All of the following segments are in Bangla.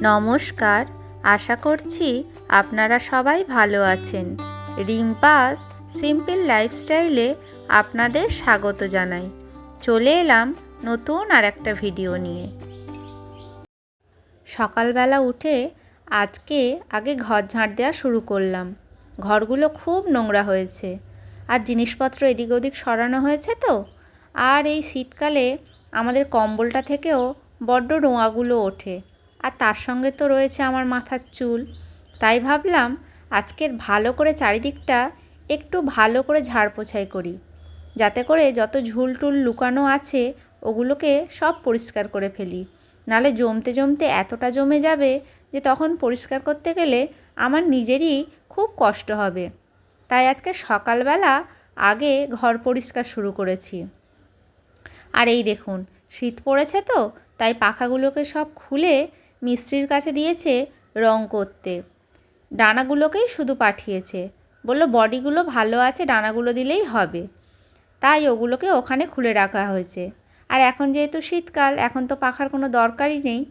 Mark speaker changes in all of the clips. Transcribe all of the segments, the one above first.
Speaker 1: নমস্কার, আশা করছি আপনারা সবাই ভালো আছেন। রিম্পাস সিম্পল লাইফস্টাইলে আপনাদের স্বাগত জানাই। চলে এলাম নতুন আর একটা ভিডিও নিয়ে। সকালবেলা উঠে আজকে আগে ঘর ঝাঁট দেওয়া শুরু করলাম। ঘরগুলো খুব নোংরা হয়েছে। আর জিনিসপত্র এদিক ওদিক সরানো হয়েছে তো। আর এই শীতকালে আমাদের কম্বলটা থেকেও বড্ড রোঁয়াগুলো ওঠে। আর তার সঙ্গে তো রয়েছে আমার মাথার চুল। তাই ভাবলাম আজকের ভালো করে চারিদিকটা একটু ভালো করে ঝাড় পোছাই করি। যাতে করে যত ঝুল টুল লুকানো আছে, ওগুলোকে সব পরিষ্কার করে ফেলি। নালে জমতে জমতে এতটা জমে যাবে যে তখন পরিষ্কার করতে গেলে আমার নিজেরই খুব কষ্ট হবে। তাই আজকে সকালবেলা আগে ঘর পরিষ্কার শুরু করেছি। আর এই দেখুন, শীত পড়েছে তো, তাই পাখাগুলোকে সব খুলে মিস্ত্রির কাছে দিয়েছে রং করতে। ডানাগুলোকেই শুধু পাঠিয়েছে। বলল, বডিগুলো ভালো আছে, ডানাগুলো দিলেই হবে। তাই ওগুলোকে ওখানে খুলে রাখা হয়েছে। আর এখন যেহেতু শীতকাল, এখন তো পাখার কোনো দরকারই নেই।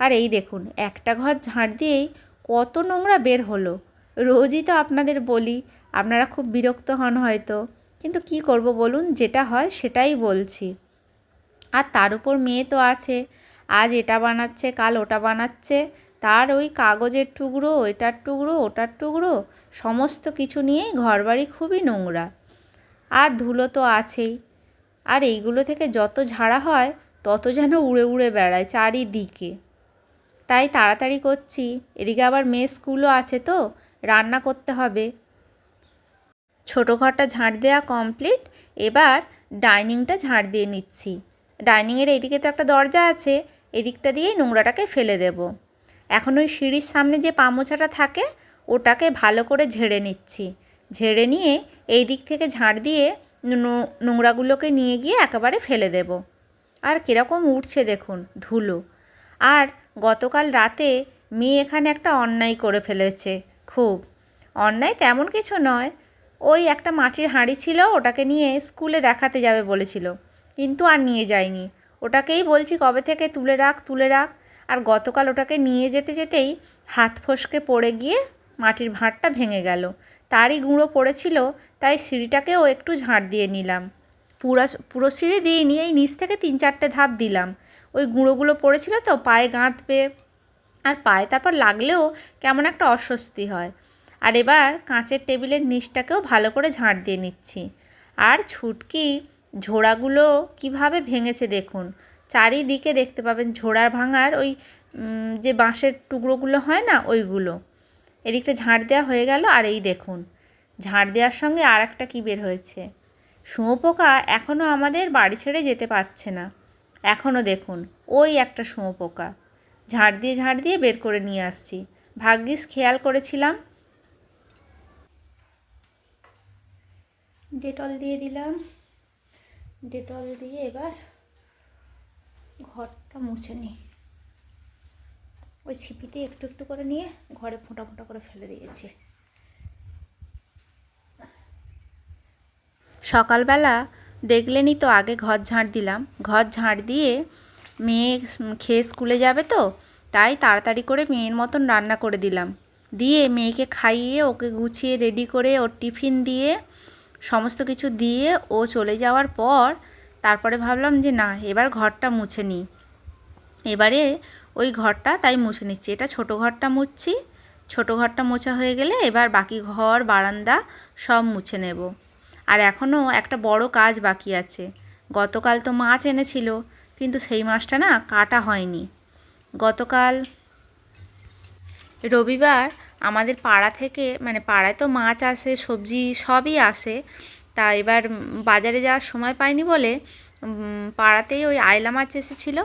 Speaker 1: আর এই দেখুন, একটা ঘর ঝাঁট দিয়েই কত নোংরা বের হলো। রোজই তো আপনাদের বলি, আপনারা খুব বিরক্ত হন হয়তো। কিন্তু কি করব বলুন, যেটা হয় সেটাই বলছি। আর তার উপর মেয়ে তো আছে আজ এটা বানাচ্ছে, কাল ওটা বানাচ্ছে। তার ওই কাগজের টুকরো এটার টুকরো, ওটার টুকরো, সমস্ত কিছু নিয়েই ঘরবাড়ি খুবই নোংরা। আর ধুলো তো আছেই। আর এইগুলো থেকে যত ঝাড়া হয়, তত যেন উড়ে উড়ে বেড়ায় চারিদিকে। তাই তাড়াতাড়ি করছি। এদিকে আবার মেয়ে স্কুলও আছে তো, রান্না করতে হবে। ছোটো ঘরটা ঝাঁট দেওয়া কমপ্লিট। এবার ডাইনিংটা ঝাঁট দিয়ে নিচ্ছি। ডাইনিংয়ের এইদিকে তো একটা দরজা আছে। এদিকটা দিয়েই নোংরাটাকে ফেলে দেব। এখন ওই সিঁড়ির সামনে যে পামোচাটা থাকে, ওটাকে ভালো করে ঝেড়ে নিচ্ছি। ঝেড়ে নিয়ে এই দিক থেকে ঝাঁট দিয়ে নোংরাগুলোকে নিয়ে গিয়ে একেবারে ফেলে দেব। আর কীরকম উঠছে দেখুন, ধুলো। আর গতকাল রাতে মেয়ে এখানে একটা অন্যায় করে ফেলেছে, খুব। অন্যায় তেমন কিছু নয়। ওই একটা মাটির হাঁড়ি ছিল, ওটাকে নিয়ে স্কুলে দেখাতে যাবে বলেছিল। কিন্তু আর নিয়ে যায়নি। ওটাকেই বলছি কবে থেকে তুলে রাখ তুলে রাখ। আর গতকাল ওটাকে নিয়ে যেতে যেতেই হাত ফসকে পড়ে গিয়ে মাটির ভাঁড়টা ভেঙে গেল। তারই গুঁড়ো পড়েছিল, তাই সিঁড়িটাকেও একটু ঝাঁট দিয়ে নিলাম। পুরো পুরো সিঁড়ি দিইনি এই নিচ থেকে তিন চারটে ধাপ দিলাম। ওই গুঁড়োগুলো পড়েছিল তো, পায়ে গাঁথবে। আর পায়ে তারপর লাগলেও কেমন একটা অস্বস্তি হয়। আর এবার কাঁচের টেবিলের নিচটাকেও ভালো করে ঝাঁট দিয়ে নিচ্ছি। আর ছুটকি ঝোড়াগুলো কীভাবে ভেঙেছে দেখুন। চারিদিকে দেখতে পাবেন ঝোড়ার ভাঙার ওই যে বাঁশের টুকরোগুলো হয় না, ওইগুলো। এদিকটা ঝাঁট দেওয়া হয়ে গেল আর এই দেখুন, ঝাঁট দেওয়ার সঙ্গে আর একটা কী বের হয়েছে? শুঁয়োপোকা এখনও আমাদের বাড়ি ছেড়ে যেতে পারছে না। এখনও দেখুন, ওই একটা শুঁয়োপোকা। ঝাড় দিয়ে ঝাড় দিয়ে বের করে নিয়ে আসছি। ভাগ্যিস খেয়াল করেছিলাম। ডেটল দিয়ে দিলাম। ডেটল দিয়ে এবার ঘরটা মুছে নিই। ওই ছিপিতে একটু একটু করে নিয়ে ঘরে ফোঁটা ফোঁটা করে ফেলে দিয়েছি। সকালবেলা দেখলেনই তো আগে ঘর ঝাঁট দিলাম। ঘর ঝাঁট দিয়ে মেয়ে খেয়ে স্কুলে যাবে তো, তাই তাড়াতাড়ি করে মেয়ের মতন রান্না করে দিলাম। দিয়ে মেয়েকে খাইয়ে ওকে গুছিয়ে রেডি করে ওর টিফিন দিয়ে সমস্ত কিছু দিয়ে ও চলে যাওয়ার পর তারপরে ভাবলাম যে না, এবার ঘরটা মুছে নিই। এবারে ওই ঘরটা তাই মুছে নিচ্ছি। এটা ছোটো ঘরটা মুছছি। ছোটো ঘরটা মোছা হয়ে গেলে এবার বাকি ঘর, বারান্দা সব মুছে নেব। আর এখনও একটা বড় কাজ বাকি আছে। গতকাল তো মাছ এনেছিল, কিন্তু সেই মাছটা না কাটা হয়নি। গতকাল রবিবার আমাদের পাড়া থেকে মানে পাড়ায় তো মাছ আসে, সবজি সবই আসে। তা এবার বাজারে যাওয়ার সময় পাইনি বলে পাড়াতেই ওই আয়লা মাছ এসেছিল,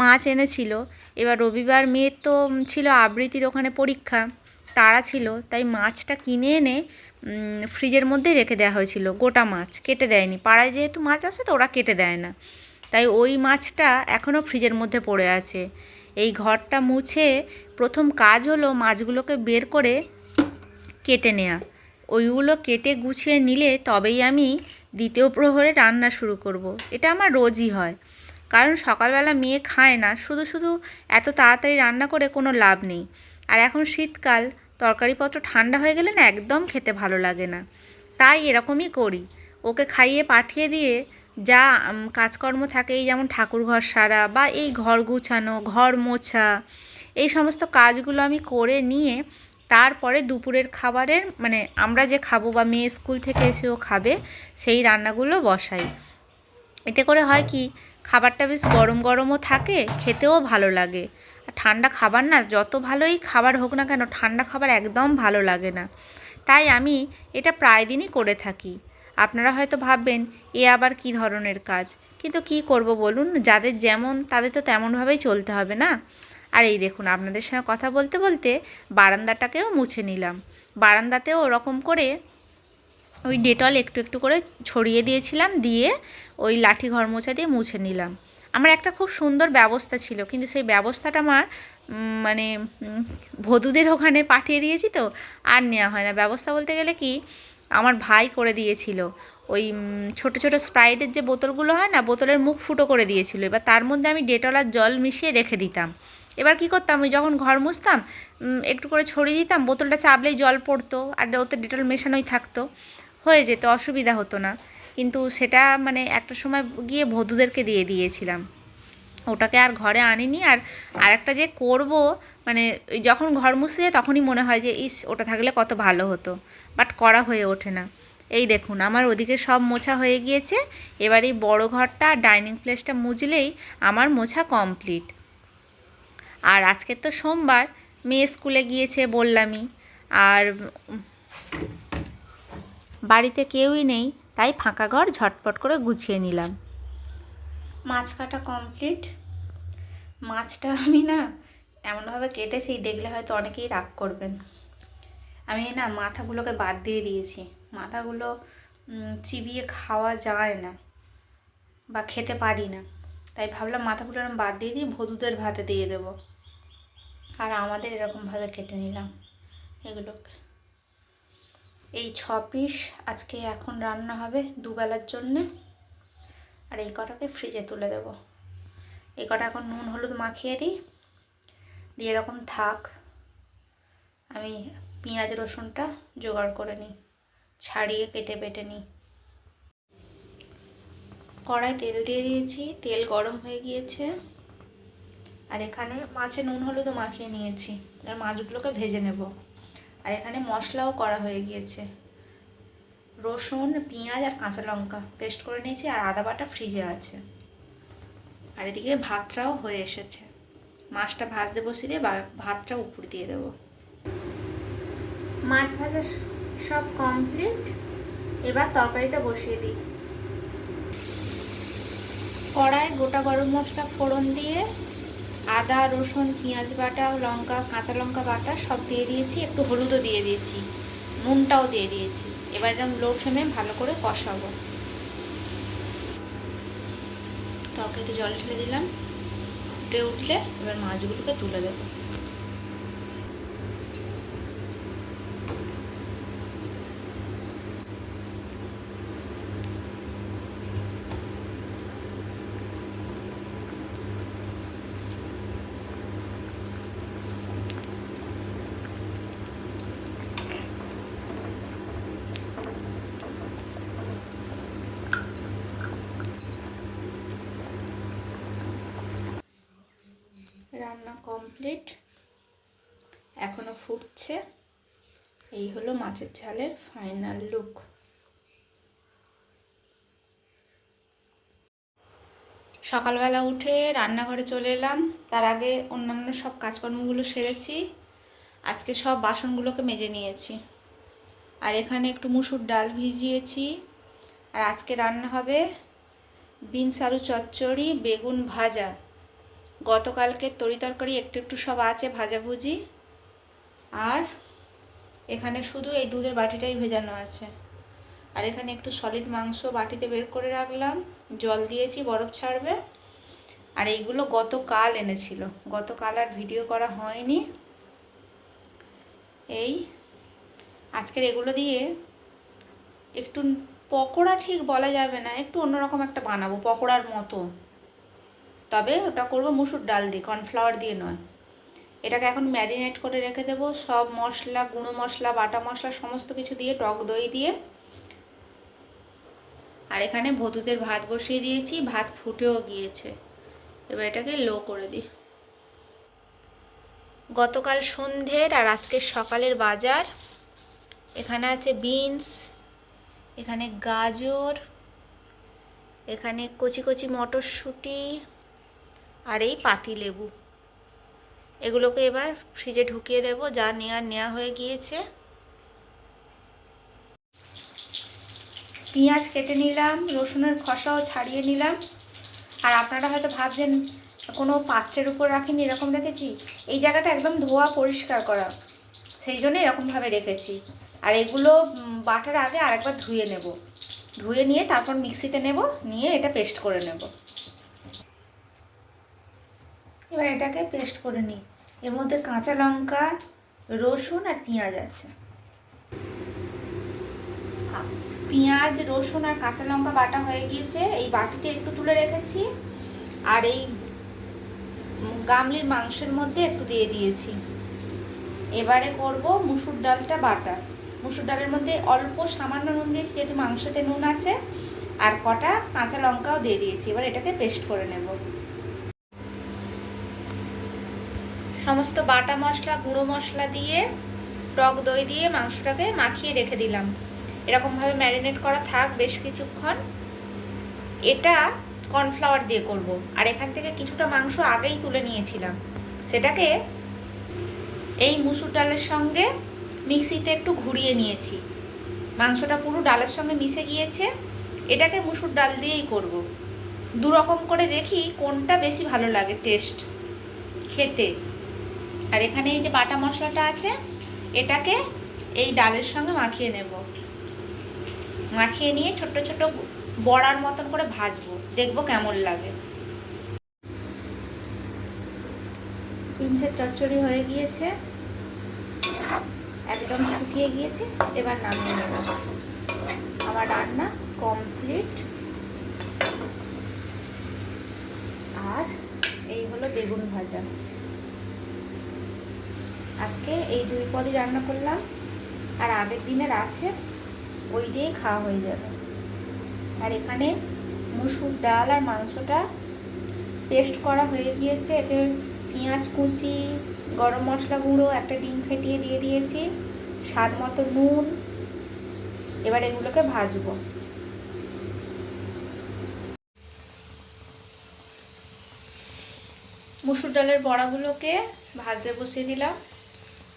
Speaker 1: মাছ এনেছিল। এবার রবিবার মেয়ের তো ছিল আবৃত্তির ওখানে পরীক্ষা, তারা ছিল, তাই মাছটা কিনে এনে ফ্রিজের মধ্যেই রেখে দেওয়া হয়েছিল, গোটা মাছ, কেটে দেয়নি। পাড়ায় যেহেতু মাছ আসে তো ওরা কেটে দেয় না। তাই ওই মাছটা এখনও ফ্রিজের মধ্যে পড়ে আছে। এই ঘরটা মুছে প্রথম কাজ হলো মাছগুলোকে বের করে কেটে নেওয়া ওইগুলো কেটে গুছিয়ে নিলে তবেই আমি দ্বিতীয় প্রহরে রান্না শুরু করব। এটা আমার রোজই হয়। কারণ সকালবেলা মেয়ে খায় না, শুধু শুধু এত তাড়াতাড়ি রান্না করে কোনো লাভ নেই। আর এখন শীতকাল, তরকারিপত্র ঠান্ডা হয়ে গেলে না একদম খেতে ভালো লাগে না। তাই এরকমই করি। ওকে খাইয়ে পাঠিয়ে দিয়ে যা কাজকর্ম থাকে এই যেমন ঠাকুর ঘর সারা বা এই ঘর গুছানো, ঘর মোছা, এই সমস্ত কাজগুলো আমি করে নিয়ে তারপরে দুপুরের খাবারের মানে আমরা যে খাব বা মেয়ে স্কুল থেকে এসেও খাবে, সেই রান্নাগুলো বসাই। এতে করে হয় কি, খাবারটা বেশ গরম গরমও থাকে, খেতেও ভালো লাগে। আর ঠান্ডা খাবার না, যত ভালোই খাবার হোক না কেন, ঠান্ডা খাবার একদম ভালো লাগে না। তাই আমি এটা প্রায় দিনই করে থাকি। আপনারা হয়তো ভাববেন, এ আবার কি ধরনের কাজ? কিন্তু কি করব বলুন? যাদের যেমন, তাদের তো তেমনভাবেই চলতে হবে না? আর এই দেখুন, আপনাদের সঙ্গে কথা বলতে বলতে বারান্দাটাকেও মুছে নিলাম। বারান্দাতেও ওরকম করে ওই ডেটল একটু একটু করে ছড়িয়ে দিয়েছিলাম, দিয়ে ওই লাঠি ঘর মোছা দিয়ে মুছে নিলাম। আমার একটা খুব সুন্দর ব্যবস্থা ছিল, কিন্তু সেই ব্যবস্থাটা আমার মানে ভদুদের ওখানে পাঠিয়ে দিয়েছি তো, আর নেওয়া হয় না। ব্যবস্থা বলতে গেলে কি আমার ভাই করে দিয়েছিল। ওই ছোট ছোট স্প্রাইটের যে বোতলগুলো হয় না, বোতলের মুখ ফুটো করে দিয়েছিল। এবার তার মধ্যে আমি ডেটল আর জল মিশিয়ে রেখে দিতাম। এবার কি করতাম, ওই যখন ঘর মুছতাম একটু করে ছড়িয়ে দিতাম, বোতলটা চাপলেই জল পড়তো, আর ওতে ডেটল মেশানোই থাকতো। হয়ে যেত, অসুবিধা হতো না। কিন্তু সেটা মানে একটা সময় গিয়ে ভদুদেরকে দিয়ে দিয়েছিলাম। ওটাকে আর ঘরে আনিনি আর আরেকটা যে করব মানে যখন ঘর মুছতে যাই তখনই মনে হয় যে, ইস, ওটা থাকলে কত ভালো হতো। বাট করা হয়ে ওঠে না। এই দেখুন, আমার ওদিকে সব মোছা হয়ে গিয়েছে। এবার এই বড় ঘরটা, ডাইনিং প্লেসটা মুছলেই আমার মোছা কমপ্লিট। আর আজকে তো সোমবার, মেয়ে স্কুলে গিয়েছে বললামই। আর বাড়িতে কেউই নেই, তাই ফাঁকা ঘর ঝটপট করে গুছিয়ে নিলাম। মাছ কাটা কমপ্লিট মাছটা আমি না এমনভাবে কেটেছি, দেখলে হয়তো অনেকেই রাগ করবেন। আমি না মাথাগুলোকে বাদ দিয়ে দিয়েছি। মাথাগুলো চিবিয়ে খাওয়া যায় না বা খেতে পারি না। তাই ভাবলাম মাথাগুলো আমি বাদ দিয়ে দিয়ে ভদুদের ভাতে দিয়ে দেবো। আর আমাদের এরকমভাবে কেটে নিলাম এগুলোকে। এই ছ পিস আজকে এখন রান্না হবে দুবেলার জন্যে। আর এই কটাকে ফ্রিজে তুলে দেবো। এই কটা এখন নুন, হলুদ মাখিয়ে দিই। দিয়ে এরকম থাক, আমি পেঁয়াজ, রসুনটা জোগাড় করে নিই। ছাড়িয়ে কেটে বেটে নিই। কড়াই তেল দিয়ে দিয়েছি, তেল গরম হয়ে গিয়েছে। আর এখানে মাছে নুন হলুদও মাখিয়ে নিয়েছি। আর মাছগুলোকে ভেজে নেব। আর এখানে মশলাও করা হয়ে গিয়েছে। রসুন, পেঁয়াজ আর কাঁচা লঙ্কা পেস্ট করে নিয়েছি আর আদা বাটা ফ্রিজে আছে। আর এদিকে ভাতটাও হয়ে এসেছে। মাছটা ভাজতে বসিয়ে দিয়ে ভাতটা উপর দিয়ে দেবো। মাছ ভাজা সব কমপ্লিট এবার তরকারিটা বসিয়ে দিই। কড়াই গোটা গরম মশলা ফোড়ন দিয়ে আদা, রসুন, পেঁয়াজ বাটা, লঙ্কা, কাঁচা লঙ্কা বাটা সব দিয়ে দিয়েছি। একটু হলুদও দিয়ে দিয়েছি। নুনটাও দিয়ে দিয়েছি। এবার এরকম লো ফ্লেমে ভালো করে কষাবো। তরকারিতে জল ঢেলে দিলাম। ফুটে উঠলে এবার মাছগুলোকে তুলে দেবো। রান্না কমপ্লিট এখনও ফুটছে। এই হলো মাছের ঝালের ফাইনাল লুক সকালবেলা উঠে রান্নাঘরে চলে এলাম। তার আগে অন্যান্য সব কাজকর্মগুলো সেরেছি। আজকে সব বাসনগুলোকে মেজে নিয়েছি। আর এখানে একটু মুসুর ডাল ভিজিয়েছি। আর আজকে রান্না হবে বিনস আলু চচ্চড়ি, বেগুন ভাজা। গতকালকে তরি তরকারি একটু একটু সব আছে, ভাজাভুজি। আর এখানে শুধু এই দুধের বাটিটাই ভেজানো আছে। আর এখানে একটু সলিড মাংস বাটিতে বের করে রাখলাম। জল দিয়েছি, বরফ ছাড়বে। আর এইগুলো গতকাল এনেছিল। গতকাল আর ভিডিও করা হয়নি। এই আজকের এগুলো দিয়ে একটু পকোড়া ঠিক বলা যাবে না, একটু অন্যরকম একটা বানাবো, পকোড়ার মতো। তবে ওটা করব মুসুর ডাল দিয়ে, কর্নফ্লাওয়ার দিয়ে নয়। এটাকে এখন ম্যারিনেট করে রেখে দেব। সব মশলা, গুঁড়ো মশলা, বাটা মশলা, সমস্ত কিছু দিয়ে, টক দই দিয়ে। আর এখানে ভতুতের ভাত বসিয়ে দিয়েছি। ভাত ফুটেও গিয়েছে। এবার এটাকে লো করে দিই। গতকাল সন্ধ্যের আর আজকের সকালের বাজার। এখানে আছে বিনস, এখানে গাজর, এখানে কচি কচি মটরশুঁটি। আর এই পাতি লেবু। এগুলোকে এবার ফ্রিজে ঢুকিয়ে দেব, যা নেওয়ার নেওয়া হয়ে গিয়েছে। পেঁয়াজ কেটে নিলাম, রসুনের খসাও ছাড়িয়ে নিলাম। আর আপনারা হয়তো ভাবছেন, কোনো পাত্রের উপর রাখিনি, এরকম রেখেছি? এই জায়গাটা একদম ধোয়া, পরিষ্কার করা। সেই জন্য এরকমভাবে রেখেছি। আর এগুলো বাটার আগে আরেকবার ধুয়ে নেব। ধুয়ে নিয়ে তারপর মিক্সিতে নেব, নিয়ে এটা পেস্ট করে নেব। এবার এটাকে পেস্ট করে নিই। এর মধ্যে কাঁচা লঙ্কা, রসুন আর পেঁয়াজ আছে। পেঁয়াজ, রসুন আর কাঁচা লঙ্কা বাটা হয়ে গিয়েছে। এই বাটিতে একটু তুলে রেখেছি। আর এই গামলির মাংসের মধ্যে একটু দিয়ে দিয়েছি। এবারে করব মুসুর ডালটা বাটা। মুসুর ডালের মধ্যে অল্প সামান্য নুন দিয়েছি, যেহেতু মাংসতে নুন আছে। আর কটা কাঁচা লঙ্কাও দিয়ে দিয়েছি। এবার এটাকে পেস্ট করে নেব। সমস্ত বাটা মশলা, গুঁড়ো মশলা দিয়ে, টক দই দিয়ে মাংসটাকে মাখিয়ে রেখে দিলাম। এরকমভাবে ম্যারিনেট করা থাক বেশ কিছুক্ষণ। এটা কর্নফ্লাওয়ার দিয়ে করব। আর এখান থেকে কিছুটা মাংস আগেই তুলে নিয়েছিলাম। সেটাকে এই মুসুর ডালের সঙ্গে মিক্সিতে একটু ঘুরিয়ে নিয়েছি। মাংসটা পুরো ডালের সঙ্গে মিশে গিয়েছে। এটাকে মুসুর ডাল দিয়েই করব। দু রকম করে দেখি কোনটা বেশি ভালো লাগে টেস্ট খেতে। আর এখানে এই যে বাটা মশলাটা আছে, এটাকে এই ডালের সঙ্গে মাখিয়ে নেব। মাখিয়ে নিয়ে ছোট্ট ছোট বড়ার মতন করে ভাজবো। দেখব কেমন লাগে। পিন্সের চচ্চড়ি হয়ে গিয়েছে। একদম শুকিয়ে গিয়েছে। এবার নামিয়ে নেব। আমার রান্না কমপ্লিট আর এই হলো বেগুন ভাজা। আজকে এই দুই পদই রান্না করলাম, আর আগের দিনের আছে, ওই দিয়েই খাওয়া হয়ে যাবে। আর এখানে মুসুর ডাল আর মাংসটা পেস্ট করা হয়ে গিয়েছে। এতে পেঁয়াজ কুচি, গরম মশলা গুঁড়ো, একটা ডিম ফেটিয়ে দিয়ে দিয়েছি, স্বাদ মতো নুন। এবার এগুলোকে ভাজবো। মুসুর ডালের বড়াগুলোকে ভাজতে বসিয়ে দিলাম।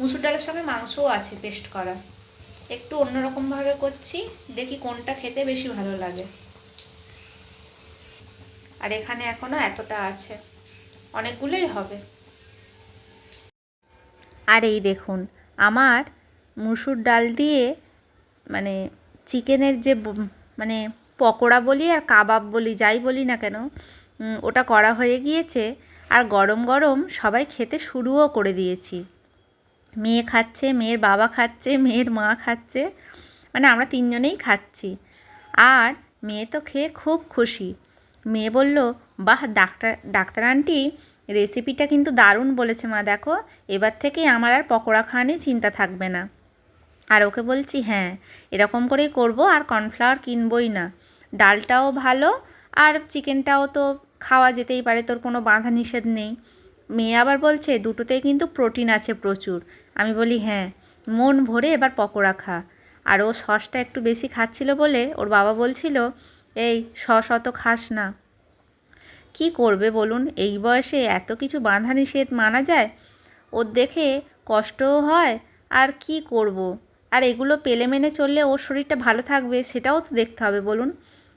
Speaker 1: মুসুর ডালের সঙ্গে মাংসও আছে পেস্ট করা। একটু অন্যরকমভাবে করছি, দেখি কোনটা খেতে বেশি ভালো লাগে। আর এখানে এখনও এতটা আছে, অনেকগুলোই হবে। আর এই দেখুন, আমার মুসুর ডাল দিয়ে মানে চিকেনের যে মানে পকোড়া বলি আর কাবাব বলি, যাই বলি না কেন ওটা করা হয়ে গিয়েছে। আর গরম গরম সবাই খেতে শুরুও করে দিয়েছি। মেয়ে খাচ্ছে, মেয়ের বাবা খাচ্ছে, মেয়ের মা খাচ্ছে। মানে আমরা তিনজনেই খাচ্ছি। আর মেয়ে তো খেয়ে খুব খুশি। মেয়ে বলল, বাহ, ডাক্তার ডাক্তার আন্টি রেসিপিটা কিন্তু দারুণ বলেছে মা, দেখো। এবার থেকে আমার আর পকোড়া খাওয়া নিয়ে চিন্তা থাকবে না। আর ওকে বলছি হ্যাঁ এরকম করেই করব, আর কর্নফ্লাওয়ার কিনবই না। ডালটাও ভালো, আর চিকেনটাও তো খাওয়া যেতেই পারে, তোর কোনো বাঁধা নিষেধ নেই। মেয়ে আবার বলছে, দুটোতেই কিন্তু প্রোটিন আছে প্রচুর। আমি বলি হ্যাঁ মন ভরে এবার পকোড়া খা। আর ও সসটা একটু বেশি খাচ্ছিল বলে ওর বাবা বলছিল, এই সস অত খাস না। কি করবে বলুন, এই বয়সে এত কিছু বাঁধা নিষেধ মানা যায়? ওর দেখে কষ্টও হয়, আর কি করব। আর এগুলো পেলে মেনে চললে ওর শরীরটা ভালো থাকবে, সেটাও তো দেখতে হবে বলুন।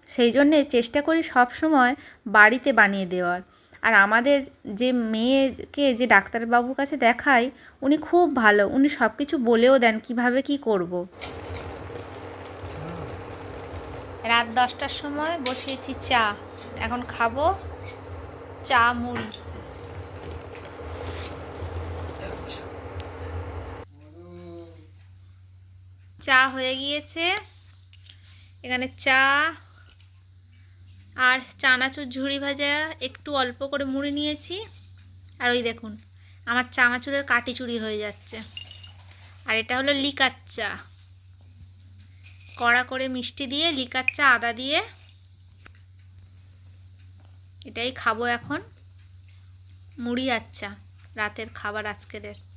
Speaker 1: সেই জন্যে চেষ্টা করি সব সময় বাড়িতে বানিয়ে দেওয়ার। আর আমাদের যে মেয়েকে যে ডাক্তারবাবুর কাছে দেখাই, উনি খুব ভালো। উনি সব কিছু বলেও দেন কীভাবে কি করব। রাত দশটার সময় বসিয়েছি চা। এখন খাব চা মুড়ি। চা হয়ে গিয়েছে। এখানে চা আর চানাচুর ঝুড়ি ভাজা একটু অল্প করে মুড়ে নিয়েছি। আর ওই দেখুন, আমার চানাচুরের কাটি চুরি হয়ে যাচ্ছে। আর এটা হলো লিকার চা। কড়া করে মিষ্টি দিয়ে লিকার চা আদা দিয়ে এটাই খাব এখন। মুড়ি আচ্ছা রাতের খাবার আজকের।